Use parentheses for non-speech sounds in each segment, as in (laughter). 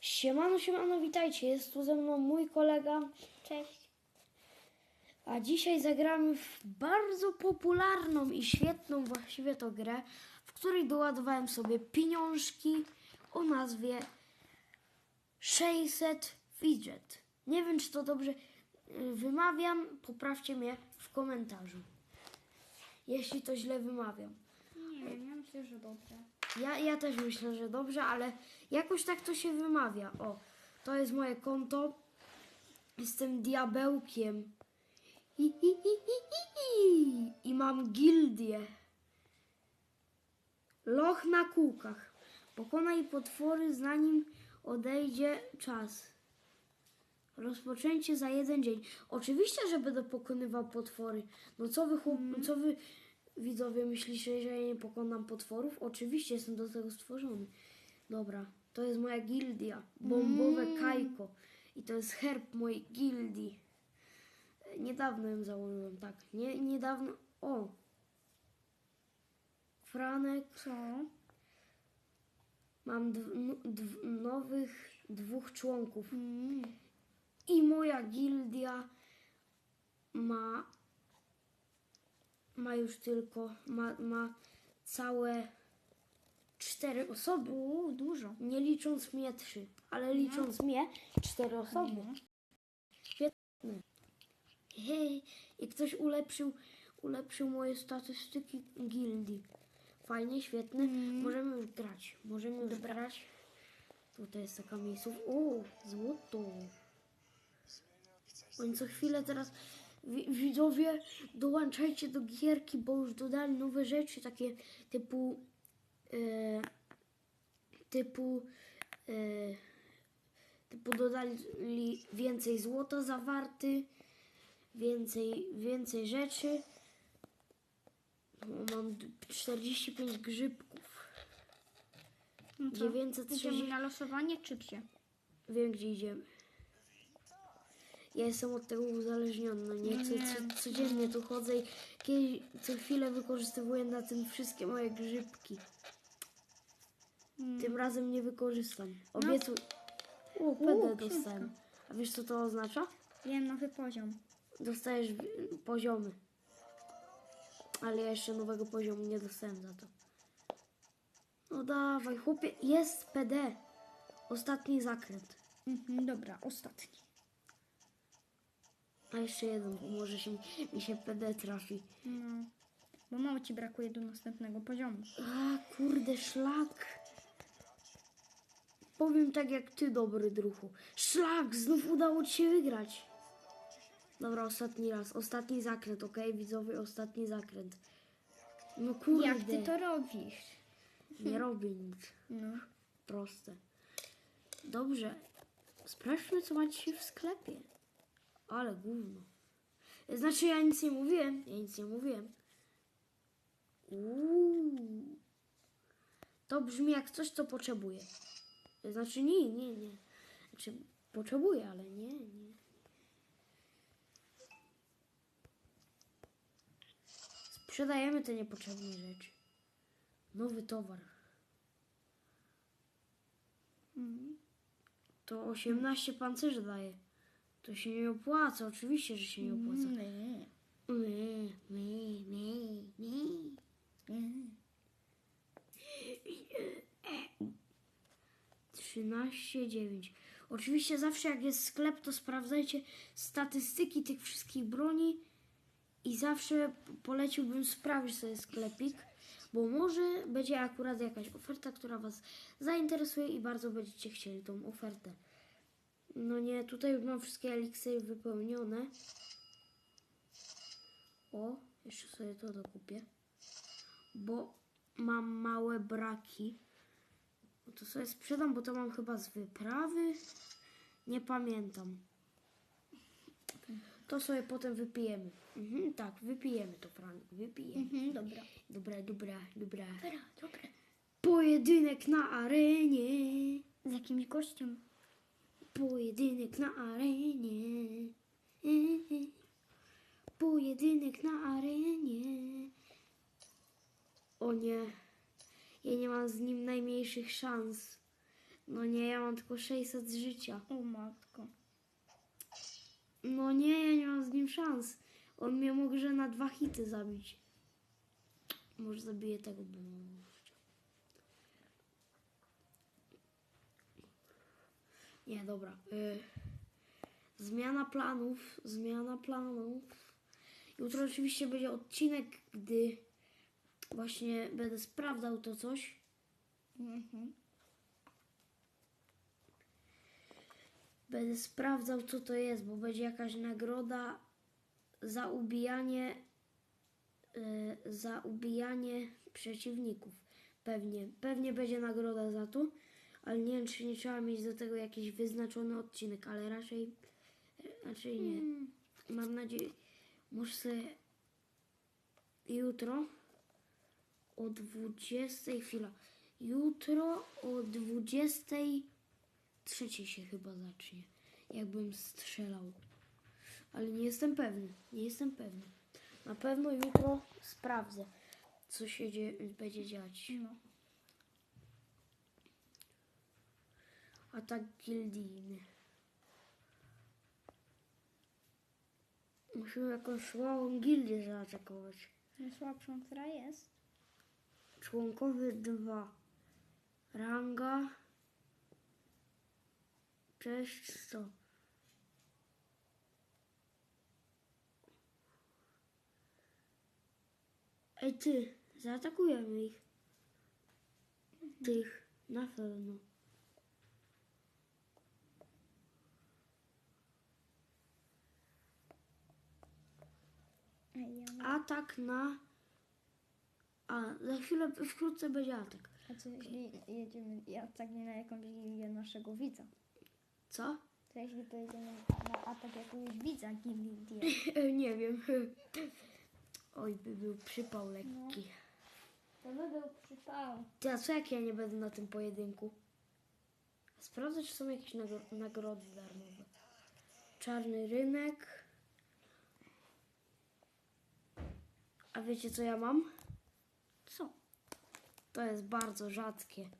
Siemano, siemano, witajcie. Jest tu ze mną mój kolega. Cześć. A dzisiaj zagramy w bardzo popularną i świetną właściwie to grę, w której doładowałem sobie pieniążki o nazwie 600 Fidget. Nie wiem, czy to dobrze y, wymawiam. Poprawcie mnie w komentarzu, jeśli to źle wymawiam. Nie ja myślę, że dobrze. Ja, ja też myślę, że dobrze, ale jakoś tak to się wymawia. O, to jest moje konto. Jestem diabełkiem. I, i, i, i, i, i. Mam gildię. Loch na kółkach. Pokonaj potwory, zanim odejdzie czas. Rozpoczęcie za jeden dzień. Oczywiście, że będę pokonywał potwory. No co wy, chłop, co wy widzowie myślicie, że ja nie pokonam potworów? Oczywiście jestem do tego stworzony. Dobra, to jest moja gildia. Bombowe kajko. I to jest herb mojej gildii. Niedawno ją założyłem, tak. Nie, niedawno. O! Franek. Co? Mam nowych dwóch członków. Mm. I moja gildia ma ma już tylko ma, ma całe cztery osoby. Uuu, dużo. Nie licząc mnie trzy, ale licząc mnie cztery osoby. No. Świetne. Hej, i ktoś ulepszył, ulepszył moje statystyki gildii. Fajnie, świetne. Możemy już grać. Możemy już grać. Tutaj jest taka miejscówka. O, złoto. Oni co chwilę teraz widzowie dołączajcie do gierki, bo już dodali nowe rzeczy, takie typu e, typu e, typu dodali więcej złota zawarty, więcej, więcej rzeczy. O, mam d- 45 grzybków. No co? 930. Idziemy na losowanie, czy gdzie? Wiem, gdzie idziemy. Ja jestem od tego uzależniony. No nie chcę co, codziennie tu chodzę i kiedyś, co chwilę wykorzystywuję na tym wszystkie moje grzybki. Mm. Tym razem nie wykorzystam. Obiecuj. O, PD dostałem. A wiesz co to oznacza? Wiem, nowy poziom. Dostajesz poziomy. Ale ja jeszcze nowego poziomu nie dostałem za to. No dawaj, chłopie. Jest PD. Ostatni zakręt. Mhm, dobra, ostatni. A jeszcze jeden, może się, mi się PD trafi. No. Bo mało ci brakuje do następnego poziomu. A, kurde, szlak. Powiem tak jak ty, dobry druhu. Szlak, znów udało ci się wygrać. Dobra, ostatni raz. Ostatni zakręt, okej, widzowie, ostatni zakręt. No kurde. Jak ty to robisz? Nie robię nic. No. Proste. Dobrze. Sprawdźmy, co macie w sklepie. Ale gówno. Znaczy, ja nic nie mówiłem. Ja nic nie mówiłem. Uuu. To brzmi jak coś, co potrzebuję. Znaczy, nie, nie, nie. Znaczy, potrzebuję, ale nie, nie. Sprzedajemy te niepotrzebne rzeczy. Nowy towar. Mm. To 18 pancerzy daje. To się nie opłaca, oczywiście, że się nie opłaca. Nie. Nie, nie, nie, nie. 13, 9. Oczywiście zawsze jak jest sklep, to sprawdzajcie statystyki tych wszystkich broni i zawsze poleciłbym sprawdzić sobie sklepik, bo może będzie akurat jakaś oferta, która Was zainteresuje i bardzo będziecie chcieli tą ofertę. No nie, tutaj już mam wszystkie eliksiry wypełnione. O, jeszcze sobie to dokupię, bo mam małe braki. No to sobie sprzedam, bo to mam chyba z wyprawy. Nie pamiętam. To sobie potem wypijemy. Mhm, tak, wypijemy to, Frank. Wypijemy. Mhm, dobra. Dobra, dobra, dobra. Dobra, dobra. Pojedynek na arenie. Z jakimś gościem. Pojedynek na arenie. Pojedynek na arenie. O nie. Ja nie mam z nim najmniejszych szans. No nie, ja mam tylko 600 z życia. O matko. No nie, ja nie mam z nim szans. On mnie może na dwa hity zabić. Może zabiję tego, bo... Nie, dobra. Y... Zmiana planów, zmiana planów. Jutro oczywiście będzie odcinek, gdy właśnie będę sprawdzał to coś. Mhm. Będę sprawdzał, co to jest, bo będzie jakaś nagroda za ubijanie e, za ubijanie przeciwników. Pewnie. Pewnie będzie nagroda za to, ale nie wiem, czy nie trzeba mieć do tego jakiś wyznaczony odcinek, ale raczej raczej nie. Mm. Mam nadzieję, muszę sobie jutro o 20 chwila. Jutro o 23 się chyba zacznie. Jakbym strzelał. Ale nie jestem pewny. Nie jestem pewny. Na pewno jutro sprawdzę, co się dzie- będzie dziać. No. Atak gildijny. Musimy jakąś słabą gildię zaatakować. Najsłabszą, która jest. Członkowie 2. Ranga. Cześć 100. Ej ty, zaatakujemy ich. Tych, na pewno. Ej, ja mam... Atak na... A, za chwilę, wkrótce będzie atak. A co jeśli jedziemy i ataknie na jakąś gildię naszego widza? Co? To jeśli pojedziemy na atak jakiegoś widza gildii? (laughs) E, Nie wiem. (laughs) Oj, by był przypał lekki. To by był przypał. Ty, a co jak ja nie będę na tym pojedynku? Sprawdzę, czy są jakieś nagro- nagrody darmowe. Czarny rynek. A wiecie, co ja mam? Co? To jest bardzo rzadkie.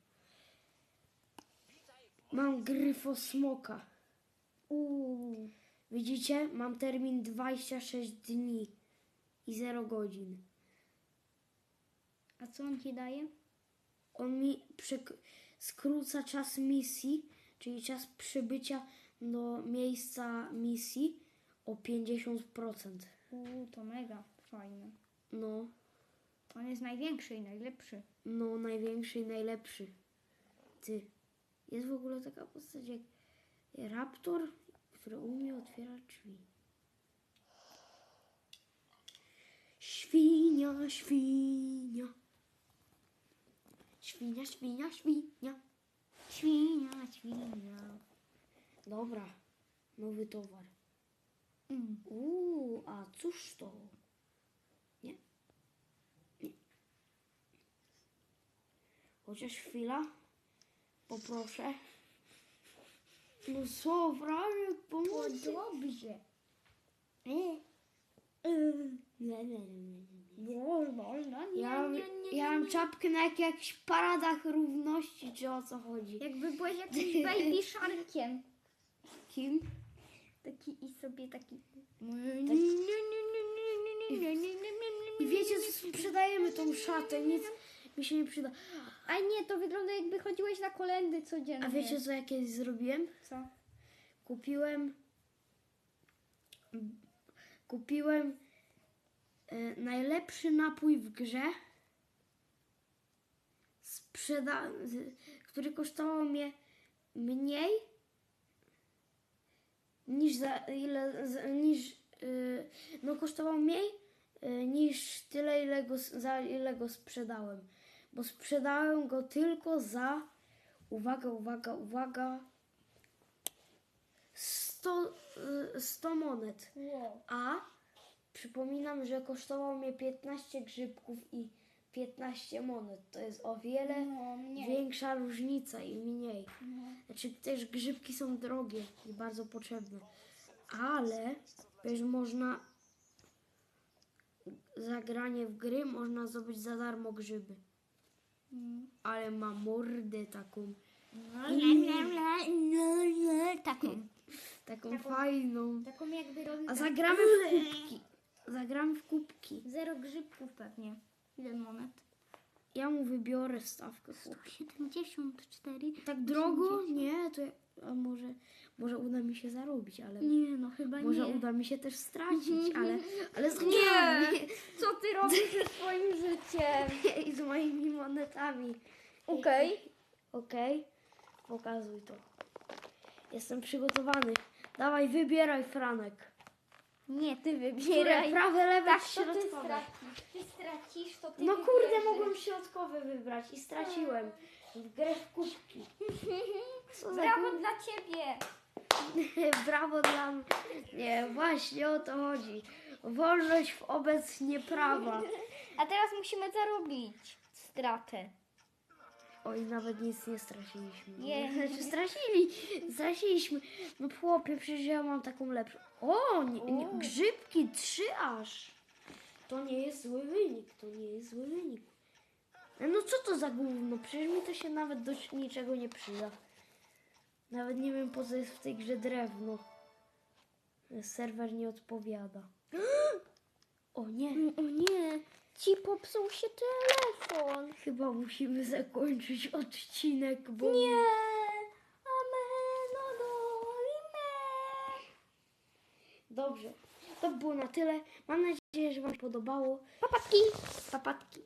Mam gryfosmoka. Uuu. Widzicie? Mam termin 26 dni i 0 godzin. A co on ci daje? On mi skróca czas misji, czyli czas przybycia do miejsca misji o 50%. Uuu, to mega fajne. No, On jest największy i najlepszy. no, największy i najlepszy. Ty, jest w ogóle taka postać jak Raptor, który umie otwierać drzwi. Świnia, świnia. Świnia, świnia, świnia. Świnia, świnia. Dobra, nowy towar. Mm. Uuu, a cóż to? Nie. Nie. Chociaż chwila. Poproszę. No co, prawie pomóż. dobrze. Nie, nie, nie, nie. nie. Wolno, no nie, Ja, mam- nie, nie, ja mam nie. czapkę na jak, jakichś paradach równości, czy o co chodzi? Jakby byłeś jakimś baby sharkiem. Kim? Taki i sobie taki... I wiecie, co sprzedajemy tą szatę, nic mi się nie przyda. A nie, to wygląda jakby chodziłeś na kolendy codziennie. A wiecie, co ja kiedyś zrobiłem? co? Kupiłem. Kupiłem e, najlepszy napój w grze. Sprzeda, który kosztował mnie mniej niż za ile z, niż y, no kosztował mniej y, niż tyle ile go, za ile go sprzedałem. Bo sprzedałem go tylko za uwaga, uwaga, uwaga 100, y, 100 monet. Wow. A przypominam, że kosztował mnie 15 grzybków i 15 monet. To jest o wiele No, większa różnica i mniej. No. Znaczy też grzybki są drogie i bardzo potrzebne. Ale wiesz, można za granie w gry można zdobyć za darmo grzyby. Ale ma mordę taką Taką. Taką fajną. Taką jakby robił A zagramy w kubki. Zagramy w kubki. Zero grzybków pewnie. Jeden moment. Ja mu wybiorę stawkę chłopie. 74. Tak drogo? Nie, to ja, a może, może uda mi się zarobić, ale Nie, no chyba może nie. uda mi się też stracić, ale, ale Nie! zgramy. Co ty robisz ze swoim życiem? (laughs) I z moimi monetami. Okej. Okej? Pokazuj to. Jestem przygotowany. Dawaj, wybieraj Franek. Nie, ty Które wybieraj. prawe, lewe, Tak, ty środkowe? stracisz. Ty stracisz, to ty No kurde, wybierzesz. mogłem środkowe wybrać i straciłem. W grę w kubki. (laughs) Co za Brawo dla ciebie. (laughs) Brawo dla mnie. Nie, właśnie o to chodzi. Wolność wobec nieprawa. A teraz musimy zarobić stratę. Oj, nawet nic nie straciliśmy. Nie. Znaczy, (laughs) stracili, straciliśmy. No chłopie, przecież ja mam taką lepszą. O, nie, nie, O. grzybki, trzy aż. To nie jest zły wynik, to nie jest zły wynik. No co to za gówno? Przecież mi to się nawet do niczego nie przyda. Nawet nie wiem po co jest w tej grze drewno. Serwer nie odpowiada. (gasps) O nie, O nie, ci popsuł się telefon. chyba musimy zakończyć odcinek, bo... Nie. Dobrze, to było na tyle. Mam nadzieję, że Wam podobało. Papatki. Papatki.